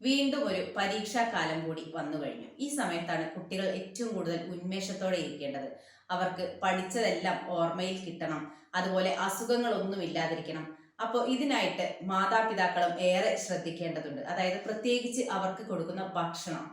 വീണ്ടും ഒരു പരീക്ഷാ കാലം കൂടി വന്നു കഴിഞ്ഞു. ഈ സമയത്താണ് കുട്ടികൾ ഏറ്റവും കൂടുതൽ ഉന്മേഷത്തോടെ ഇരിക്കേണ്ടത്. അവർക്ക് പഠിച്ചതെല്ലാം ഓർമ്മയിൽ കിട്ടണം. അതുപോലെ അസുഖങ്ങളൊന്നും ഇല്ലാതിരിക്കണം. അപ്പോൾ ഇതിനായിട്ട് മാതാപിതാക്കളും ഏറെ ശ്രദ്ധിക്കേണ്ടതുണ്ട്. അതായത് പ്രത്യേകിച്ച് അവർക്ക് കൊടുക്കുന്ന ഭക്ഷണം.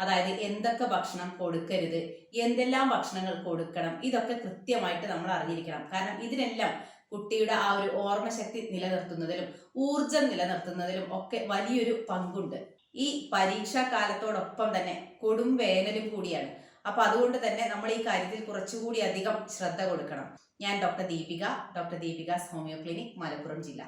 അതായത് എന്തൊക്കെ ഭക്ഷണം കൊടുക്കരുത്? എന്തെല്ലാം ഭക്ഷണങ്ങൾ കൊടുക്കണം? ഇതൊക്കെ കൃത്യമായിട്ട് നമ്മൾ അറിഞ്ഞിരിക്കണം. കാരണം ഇതിനെല്ലാം കുട്ടിയുടെ ആ ഒരു ഓർമ്മശക്തി നിലനിർത്തുന്നതിലും ഊർജം നിലനിർത്തുന്നതിലും ഒക്കെ വലിയൊരു പങ്കുണ്ട്. ഈ പരീക്ഷാ കാലത്തോടൊപ്പം തന്നെ കൊടും വേനലും കൂടിയാണ്. അപ്പൊ അതുകൊണ്ട് തന്നെ നമ്മൾ ഈ കാര്യത്തിൽ കുറച്ചുകൂടി അധികം ശ്രദ്ധ കൊടുക്കണം. ഞാൻ doctor Deepika doctor Deepika homeo clinic Malappuram ജില്ല.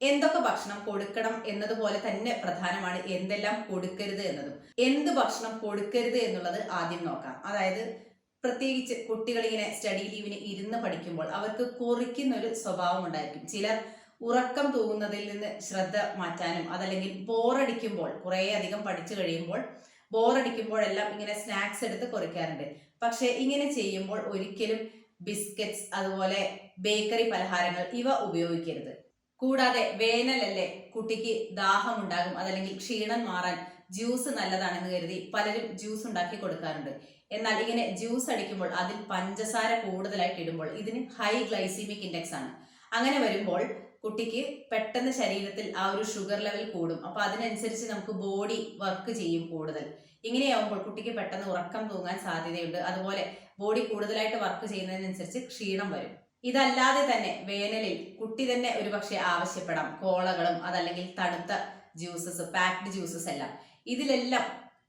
എന്തൊക്കെ ഭക്ഷണം കൊടുക്കണം എന്നതുപോലെ തന്നെ പ്രധാനമാണ് എന്തെല്ലാം കൊടുക്കരുത് എന്നതും. എന്ത് ഭക്ഷണം കൊടുക്കരുത് എന്നുള്ളത് ആദ്യം നോക്കാം. അതായത് പ്രത്യേകിച്ച് കുട്ടികൾ ഇങ്ങനെ സ്റ്റഡി ലീവിന് ഇരുന്ന് പഠിക്കുമ്പോൾ അവർക്ക് കുറിക്കുന്ന ഒരു സ്വഭാവം ഉണ്ടായിരിക്കും. ചിലർ ഉറക്കം തൂങ്ങുന്നതിൽ നിന്ന് ശ്രദ്ധ മാറ്റാനും അതല്ലെങ്കിൽ ബോറടിക്കുമ്പോൾ കുറേ അധികം പഠിച്ചു കഴിയുമ്പോൾ ബോറടിക്കുമ്പോഴെല്ലാം ഇങ്ങനെ സ്നാക്സ് എടുത്ത് കുറിക്കാറുണ്ട്. പക്ഷെ ഇങ്ങനെ ചെയ്യുമ്പോൾ ഒരിക്കലും ബിസ്ക്കറ്റ്സ് അതുപോലെ ബേക്കറി പലഹാരങ്ങൾ ഇവ ഉപയോഗിക്കരുത്. കൂടാതെ വേനലല്ലേ കുട്ടിക്ക് ദാഹം ഉണ്ടാകും അതല്ലെങ്കിൽ ക്ഷീണം മാറാൻ ജ്യൂസ് നല്ലതാണെന്ന് കരുതി പലരും ജ്യൂസ് ഉണ്ടാക്കി കൊടുക്കാറുണ്ട്. എന്നാൽ ഇങ്ങനെ ജ്യൂസ് അടിക്കുമ്പോൾ അതിൽ പഞ്ചസാര കൂടുതലായിട്ട് ഇടുമ്പോൾ ഇതിന് ഹൈ ഗ്ലൈസീമിക് ഇൻഡെക്സ് ആണ്. അങ്ങനെ വരുമ്പോൾ കുട്ടിക്ക് പെട്ടെന്ന് ശരീരത്തിൽ ആ ഒരു ഷുഗർ ലെവൽ കൂടും. അപ്പൊ അതിനനുസരിച്ച് നമുക്ക് ബോഡി വർക്ക് ചെയ്യും കൂടുതൽ. ഇങ്ങനെയാവുമ്പോൾ കുട്ടിക്ക് പെട്ടെന്ന് ഉറക്കം തൂങ്ങാൻ സാധ്യതയുണ്ട്. അതുപോലെ ബോഡി കൂടുതലായിട്ട് വർക്ക് ചെയ്യുന്നതിനനുസരിച്ച് ക്ഷീണം വരും. ഇതല്ലാതെ തന്നെ വേനലിൽ കുട്ടി തന്നെ ഒരുപക്ഷെ ആവശ്യപ്പെടാം. കോളകളും അതല്ലെങ്കിൽ തണുത്ത ജ്യൂസസ് പാക്ഡ് ജ്യൂസസ് എല്ലാം. ഇതിലെല്ലാം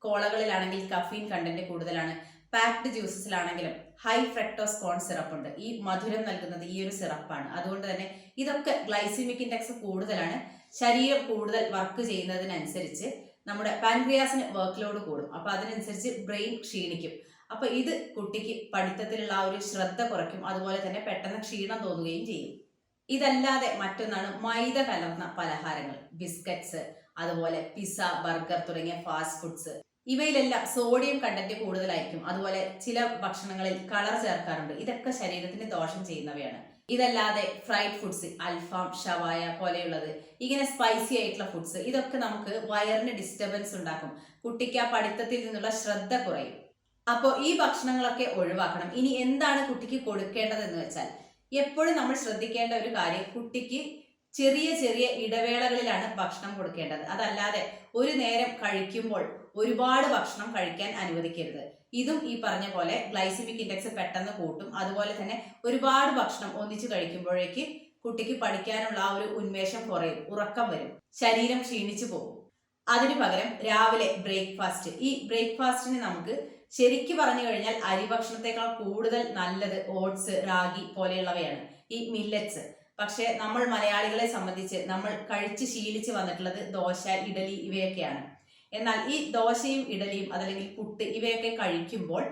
കോളകളിലാണെങ്കിൽ കഫീൻ കണ്ടന്റ് കൂടുതലാണ് പാക്ഡ് ജ്യൂസസിലാണെങ്കിലും ഹൈ ഫ്രക്ടോസ് കോൺ സിറപ്പ് ഉണ്ട്. ഈ മധുരം നൽകുന്നത് ഈ ഒരു സിറപ്പാണ് അതുകൊണ്ട് തന്നെ ഇതൊക്കെ ഗ്ലൈസിമിക് ഇൻഡെക്സ് കൂടുതലാണ്. ശരീരം കൂടുതൽ വർക്ക് ചെയ്യുന്നതിനനുസരിച്ച് നമ്മുടെ പാൻക്രിയാസിന് വർക്ക് ലോഡ് കൂടും. അപ്പൊ അതിനനുസരിച്ച് ബ്രെയിൻ ക്ഷീണിക്കും. അപ്പൊ ഇത് കുട്ടിക്ക് പഠിത്തത്തിലുള്ള ആ ഒരു ശ്രദ്ധ കുറയ്ക്കും. അതുപോലെ തന്നെ പെട്ടെന്ന് ക്ഷീണം തോന്നുകയും ചെയ്യും. ഇതല്ലാതെ മറ്റൊന്നാണ് മൈദ കലർന്ന പലഹാരങ്ങൾ. ബിസ്ക്കറ്റ്സ് അതുപോലെ പിസ്സ ബർഗർ തുടങ്ങിയ ഫാസ്റ്റ് ഫുഡ്സ് ഇവയിലെല്ലാം സോഡിയം കണ്ടന്റ് കൂടുതലായിരിക്കും. അതുപോലെ ചില ഭക്ഷണങ്ങളിൽ കളർ ചേർക്കാറുണ്ട്. ഇതൊക്കെ ശരീരത്തിന് ദോഷം ചെയ്യുന്നവയാണ്. ഇതല്ലാതെ ഫ്രൈഡ് ഫുഡ്സ് അൽഫാം ഷവായ പോലെയുള്ളത് ഇങ്ങനെ സ്പൈസി ആയിട്ടുള്ള ഫുഡ്സ് ഇതൊക്കെ നമുക്ക് വയറിന് ഡിസ്റ്റർബൻസ് ഉണ്ടാക്കും. കുട്ടിക്ക് ആ പഠിത്തത്തിൽ നിന്നുള്ള ശ്രദ്ധ കുറയും. അപ്പോൾ ഈ ഭക്ഷണങ്ങളൊക്കെ ഒഴിവാക്കണം. ഇനി എന്താണ് കുട്ടിക്ക് കൊടുക്കേണ്ടതെന്ന് വെച്ചാൽ എപ്പോഴും നമ്മൾ ശ്രദ്ധിക്കേണ്ട ഒരു കാര്യം കുട്ടിക്ക് ചെറിയ ചെറിയ ഇടവേളകളിലാണ് ഭക്ഷണം കൊടുക്കേണ്ടത്. അതല്ലാതെ ഒരു നേരം കഴിക്കുമ്പോൾ ഒരുപാട് ഭക്ഷണം കഴിക്കാൻ അനുവദിക്കരുത്. ഇതും ഈ പറഞ്ഞ പോലെ ഗ്ലൈസിമിക് ഇൻഡെക്സ് പെട്ടെന്ന് കൂട്ടും. അതുപോലെ തന്നെ ഒരുപാട് ഭക്ഷണം ഒന്നിച്ചു കഴിക്കുമ്പോഴേക്ക് കുട്ടിക്ക് പഠിക്കാനുള്ള ആ ഒരു ഉന്മേഷം കുറയും. ഉറക്കം വരും. ശരീരം ക്ഷീണിച്ചു പോകും. അതിനു പകരം രാവിലെ ബ്രേക്ക്ഫാസ്റ്റ് ഈ ബ്രേക്ക്ഫാസ്റ്റിന് നമുക്ക് ശരിക്കു പറഞ്ഞു കഴിഞ്ഞാൽ അരി ഭക്ഷണത്തെക്കാൾ കൂടുതൽ നല്ലത് ഓട്സ് റാഗി പോലെയുള്ളവയാണ്. ഈ മില്ലറ്റ്സ് പക്ഷേ നമ്മൾ മലയാളികളെ സംബന്ധിച്ച് നമ്മൾ കഴിച്ച് ശീലിച്ച് വന്നിട്ടുള്ളത് ദോശ ഇഡലി ഇവയൊക്കെയാണ്. എന്നാൽ ഈ ദോശയും ഇഡലിയും അതല്ലെങ്കിൽ പുട്ട് ഇവയൊക്കെ കഴിക്കുമ്പോൾ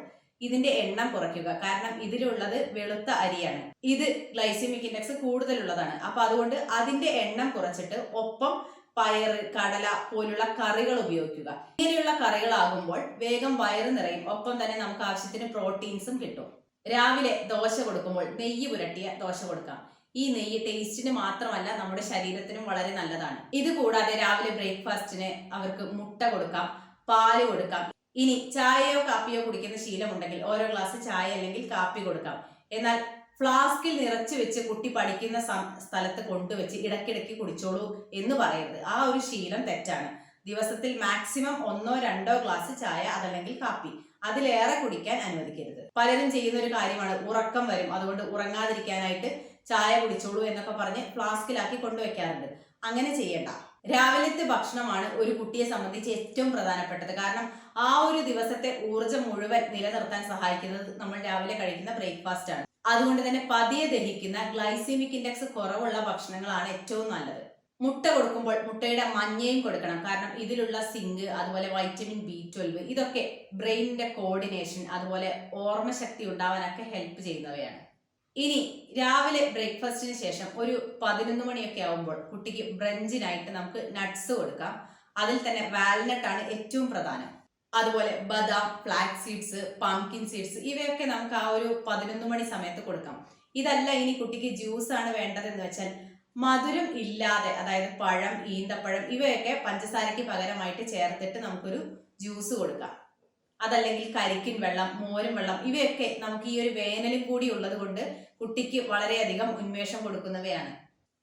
ഇതിന്റെ എണ്ണം കുറയ്ക്കുക. കാരണം ഇതിലുള്ളത് വെളുത്ത അരിയാണ്. ഇത് ഗ്ലൈസിമിക് ഇൻഡെക്സ് കൂടുതലുള്ളതാണ്. അപ്പൊ അതുകൊണ്ട് അതിന്റെ എണ്ണം കുറച്ചിട്ട് ഒപ്പം പയർ കടല പോലുള്ള കറികൾ ഉപയോഗിക്കുക. ഇങ്ങനെയുള്ള കറികളാകുമ്പോൾ വേഗം വയറ് നിറയും. ഒപ്പം തന്നെ നമുക്ക് ആവശ്യത്തിന് പ്രോട്ടീൻസും കിട്ടും. രാവിലെ ദോശ കൊടുക്കുമ്പോൾ നെയ്യ് പുരട്ടിയ ദോശ കൊടുക്കാം. ഈ നെയ്യ് ടേസ്റ്റിന് മാത്രമല്ല നമ്മുടെ ശരീരത്തിനും വളരെ നല്ലതാണ്. ഇത് കൂടാതെ രാവിലെ ബ്രേക്ക്ഫാസ്റ്റിന് അവർക്ക് മുട്ട കൊടുക്കാം പാൽ കൊടുക്കാം. ഇനി ചായയോ കാപ്പിയോ കുടിക്കുന്ന ശീലമുണ്ടെങ്കിൽ ഓരോ ഗ്ലാസ് ചായ അല്ലെങ്കിൽ കാപ്പി കൊടുക്കാം. എന്നാൽ ഫ്ലാസ്കിൽ നിറച്ചു വെച്ച് കുട്ടി പഠിക്കുന്ന സ്ഥലത്ത് കൊണ്ടുവച്ച് ഇടയ്ക്കിടയ്ക്ക് കുടിച്ചോളൂ എന്ന് പറയരുത്. ആ ഒരു ശീലം തെറ്റാണ്. ദിവസത്തിൽ മാക്സിമം ഒന്നോ രണ്ടോ ഗ്ലാസ് ചായ അതല്ലെങ്കിൽ കാപ്പി. അതിലേറെ കുടിക്കാൻ അനുവദിക്കരുത്. പലരും ചെയ്യുന്ന ഒരു കാര്യമാണ് ഉറക്കം വരും. അതുകൊണ്ട് ഉറങ്ങാതിരിക്കാനായിട്ട് ചായ കുടിച്ചോളൂ എന്നൊക്കെ പറഞ്ഞ് ഫ്ലാസ്കിലാക്കി കൊണ്ടുവയ്ക്കാറുണ്ട്. അങ്ങനെ ചെയ്യണ്ട. രാവിലത്തെ ഭക്ഷണമാണ് ഒരു കുട്ടിയെ സംബന്ധിച്ച് ഏറ്റവും പ്രധാനപ്പെട്ടത്. കാരണം ആ ഒരു ദിവസത്തെ ഊർജം മുഴുവൻ നിലനിർത്താൻ സഹായിക്കുന്നത് നമ്മൾ രാവിലെ കഴിക്കുന്ന ബ്രേക്ക്ഫാസ്റ്റ് ആണ്. അതുകൊണ്ട് തന്നെ പതിയെ ദഹിക്കുന്ന ഗ്ലൈസീമിക് ഇൻഡെക്സ് കുറവുള്ള ഭക്ഷണങ്ങളാണ് ഏറ്റവും നല്ലത്. മുട്ട കൊടുക്കുമ്പോൾ മുട്ടയുടെ മഞ്ഞയും കൊടുക്കണം. കാരണം ഇതിലുള്ള സിങ്ക് അതുപോലെ വൈറ്റമിൻ ബി ട്വൽവ് ഇതൊക്കെ ബ്രെയിനിന്റെ കോർഡിനേഷൻ അതുപോലെ ഓർമ്മശക്തി ഉണ്ടാവാനൊക്കെ ഹെൽപ്പ് ചെയ്യുന്നവയാണ്. ഇനി രാവിലെ ബ്രേക്ക്ഫാസ്റ്റിന് ശേഷം ഒരു പതിനൊന്ന് മണിയൊക്കെ ആവുമ്പോൾ കുട്ടിക്ക് ബ്രഞ്ചിനായിട്ട് നമുക്ക് നട്ട്സ് കൊടുക്കാം. അതിൽ തന്നെ വാൽനട്ട് ആണ് ഏറ്റവും പ്രധാനം. അതുപോലെ ബദാം ഫ്ലാക് സീഡ്സ് പംകിൻ സീഡ്സ് ഇവയൊക്കെ നമുക്ക് ആ ഒരു പതിനൊന്ന് മണി സമയത്ത് കൊടുക്കാം. ഇതല്ല ഇനി കുട്ടിക്ക് ജ്യൂസ് ആണ് വേണ്ടതെന്ന് വെച്ചാൽ മധുരം ഇല്ലാതെ അതായത് പഴം ഈന്തപ്പഴം ഇവയൊക്കെ പഞ്ചസാരയ്ക്ക് പകരമായിട്ട് ചേർത്തിട്ട് നമുക്കൊരു ജ്യൂസ് കൊടുക്കാം. അതല്ലെങ്കിൽ കരിക്കിൻ വെള്ളം മോരും വെള്ളം ഇവയൊക്കെ നമുക്ക് ഈ ഒരു വേനലും കൂടി ഉള്ളത് കൊണ്ട് കുട്ടിക്ക് വളരെയധികം ഉന്മേഷം കൊടുക്കുന്നവയാണ്.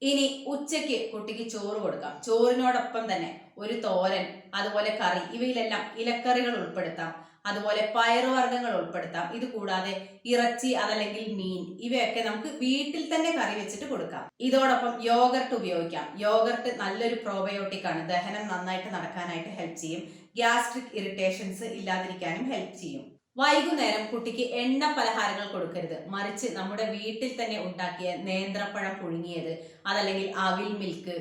ഇനി ഉച്ചയ്ക്ക് കുട്ടിക്ക് ചോറ് കൊടുക്കാം. ചോറിനോടൊപ്പം തന്നെ ഒരു തോരൻ അതുപോലെ കറി ഇവയിലെല്ലാം ഇലക്കറികൾ ഉൾപ്പെടുത്താം. അതുപോലെ പയറുവർഗങ്ങൾ ഉൾപ്പെടുത്താം. ഇത് കൂടാതെ ഇറച്ചി അതല്ലെങ്കിൽ മീൻ ഇവയൊക്കെ നമുക്ക് വീട്ടിൽ തന്നെ കറി വെച്ചിട്ട് കൊടുക്കാം. ഇതോടൊപ്പം യോഗർട്ട് ഉപയോഗിക്കാം. യോഗർട്ട് നല്ലൊരു പ്രോബയോട്ടിക് ആണ്. ദഹനം നന്നായിട്ട് നടക്കാനായിട്ട് ഹെൽപ്പ് ചെയ്യും. ഗ്യാസ്ട്രിക് ഇറിറ്റേഷൻസ് ഇല്ലാതിരിക്കാനും ഹെൽപ്പ് ചെയ്യും. വൈകുന്നേരം കുട്ടിക്ക് എണ്ണ പലഹാരങ്ങൾ കൊടുക്കരുത്. മറിച്ച് നമ്മുടെ വീട്ടിൽ തന്നെ ഉണ്ടാക്കിയ നേന്ത്രപ്പഴം പുഴുങ്ങിയത് അതല്ലെങ്കിൽ അവിൽ മിൽക്ക്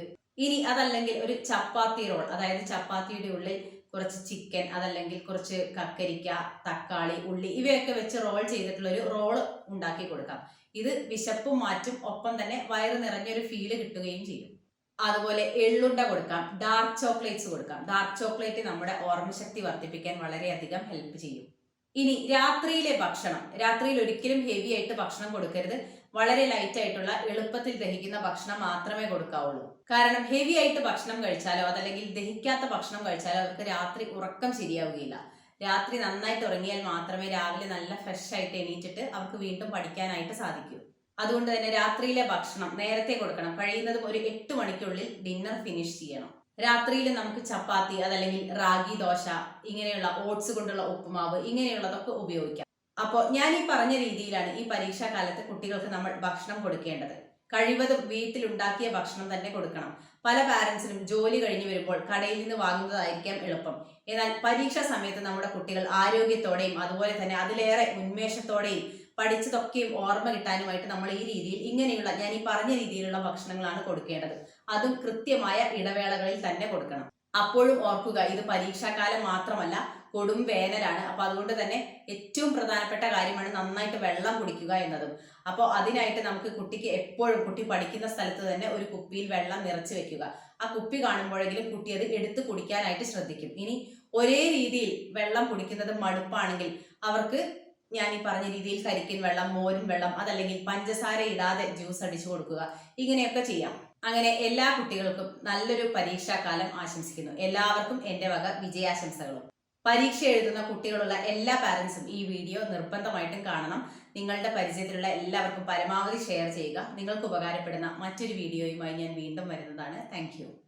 ഇനി അതല്ലെങ്കിൽ ഒരു ചപ്പാത്തി റോൾ അതായത് ചപ്പാത്തിയുടെ ഉള്ളിൽ കുറച്ച് ചിക്കൻ അതല്ലെങ്കിൽ കുറച്ച് കക്കരിക്ക തക്കാളി ഉള്ളി ഇവയൊക്കെ വെച്ച് റോൾ ചെയ്തിട്ടുള്ള ഒരു റോൾ ഉണ്ടാക്കി കൊടുക്കാം. ഇത് വിശപ്പും മാറ്റും ഒപ്പം തന്നെ വയറ് നിറഞ്ഞൊരു ഫീൽ കിട്ടുകയും ചെയ്യും. അതുപോലെ എള്ളുണ്ട കൊടുക്കാം ഡാർക്ക് ചോക്ലേറ്റ്സ് കൊടുക്കാം. ഡാർക്ക് ചോക്ലേറ്റ് നമ്മുടെ ഓർമ്മശക്തി വർദ്ധിപ്പിക്കാൻ വളരെയധികം ഹെൽപ്പ് ചെയ്യും. ഇനി രാത്രിയിലെ ഭക്ഷണം രാത്രിയിൽ ഒരിക്കലും ഹെവി ആയിട്ട് ഭക്ഷണം കൊടുക്കരുത്. വളരെ ലൈറ്റ് ആയിട്ടുള്ള എളുപ്പത്തിൽ ദഹിക്കുന്ന ഭക്ഷണം മാത്രമേ കൊടുക്കാവുള്ളൂ. കാരണം ഹെവി ആയിട്ട് ഭക്ഷണം കഴിച്ചാലോ അതല്ലെങ്കിൽ ദഹിക്കാത്ത ഭക്ഷണം കഴിച്ചാലോ അവർക്ക് രാത്രി ഉറക്കം ശരിയാവുകയില്ല. രാത്രി നന്നായിട്ട് ഉറങ്ങിയാൽ മാത്രമേ രാവിലെ നല്ല ഫ്രഷ് ആയിട്ട് എണീറ്റിട്ട് അവർക്ക് വീണ്ടും പഠിക്കാനായിട്ട് സാധിക്കൂ. അതുകൊണ്ട് തന്നെ രാത്രിയിലെ ഭക്ഷണം നേരത്തെ കൊടുക്കണം. കഴിയുന്നതും ഒരു എട്ട് മണിക്കുള്ളിൽ ഡിന്നർ ഫിനിഷ് ചെയ്യണം. രാത്രിയിൽ നമുക്ക് ചപ്പാത്തി അതല്ലെങ്കിൽ റാഗി ദോശ ഇങ്ങനെയുള്ള ഓട്സ് കൊണ്ടുള്ള ഉപ്പുമാവ് ഇങ്ങനെയുള്ളതൊക്കെ ഉപയോഗിക്കാം. അപ്പോൾ ഞാൻ ഈ പറഞ്ഞ രീതിയിലാണ് ഈ പരീക്ഷാ കാലത്ത് കുട്ടികൾക്ക് നമ്മൾ ഭക്ഷണം കൊടുക്കേണ്ടത്. കഴിവതും വീട്ടിലുണ്ടാക്കിയ ഭക്ഷണം തന്നെ കൊടുക്കണം. പല പാരൻസിനും ജോലി കഴിഞ്ഞു വരുമ്പോൾ കടയിൽ നിന്ന് വാങ്ങുന്നതായിരിക്കാം എളുപ്പം. എന്നാൽ പരീക്ഷാ സമയത്ത് നമ്മുടെ കുട്ടികൾ ആരോഗ്യത്തോടെയും അതുപോലെ തന്നെ അതിലേറെ ഉന്മേഷത്തോടെയും പഠിച്ചതൊക്കെയും ഓർമ്മ കിട്ടാനുമായിട്ട് നമ്മൾ ഈ രീതിയിൽ ഇങ്ങനെയുള്ള ഞാൻ ഈ പറഞ്ഞ രീതിയിലുള്ള ഭക്ഷണങ്ങളാണ് കൊടുക്കേണ്ടത്. അതും കൃത്യമായ ഇടവേളകളിൽ തന്നെ കൊടുക്കണം. അപ്പോഴും ഓർക്കുക ഇത് പരീക്ഷാകാലം മാത്രമല്ല കൊടും വേനലാണ്. അപ്പൊ അതുകൊണ്ട് തന്നെ ഏറ്റവും പ്രധാനപ്പെട്ട കാര്യമാണ് നന്നായിട്ട് വെള്ളം കുടിക്കുക എന്നതും. അപ്പോൾ അതിനായിട്ട് നമുക്ക് കുട്ടിക്ക് എപ്പോഴും കുട്ടി പഠിക്കുന്ന സ്ഥലത്ത് തന്നെ ഒരു കുപ്പിയിൽ വെള്ളം നിറച്ച് വെക്കുക. ആ കുപ്പി കാണുമ്പോഴെങ്കിലും കുട്ടി അത് എടുത്ത് കുടിക്കാനായിട്ട് ശ്രദ്ധിക്കും. ഇനി ഒരേ രീതിയിൽ വെള്ളം കുടിക്കുന്നത് മടുപ്പാണെങ്കിൽ അവർക്ക് ഞാൻ ഈ പറഞ്ഞ രീതിയിൽ കരിക്കിൻ വെള്ളം മോരും വെള്ളം അതല്ലെങ്കിൽ പഞ്ചസാര ഇടാതെ ജ്യൂസ് അടിച്ചു കൊടുക്കുക. ഇങ്ങനെയൊക്കെ ചെയ്യാം. അങ്ങനെ എല്ലാ കുട്ടികൾക്കും നല്ലൊരു പരീക്ഷാകാലം ആശംസിക്കുന്നു. എല്ലാവർക്കും എന്റെ വക വിജയാശംസകളും. പരീക്ഷ എഴുതുന്ന കുട്ടികളുള്ള എല്ലാ പാരൻസും ഈ വീഡിയോ നിർബന്ധമായിട്ടും കാണണം. നിങ്ങളുടെ പരിചയത്തിലുള്ള എല്ലാവർക്കും പരമാവധി ഷെയർ ചെയ്യുക. നിങ്ങൾക്ക് ഉപകാരപ്പെടുന്ന മറ്റൊരു വീഡിയോയുമായി ഞാൻ വീണ്ടും വരുന്നതാണ്. താങ്ക്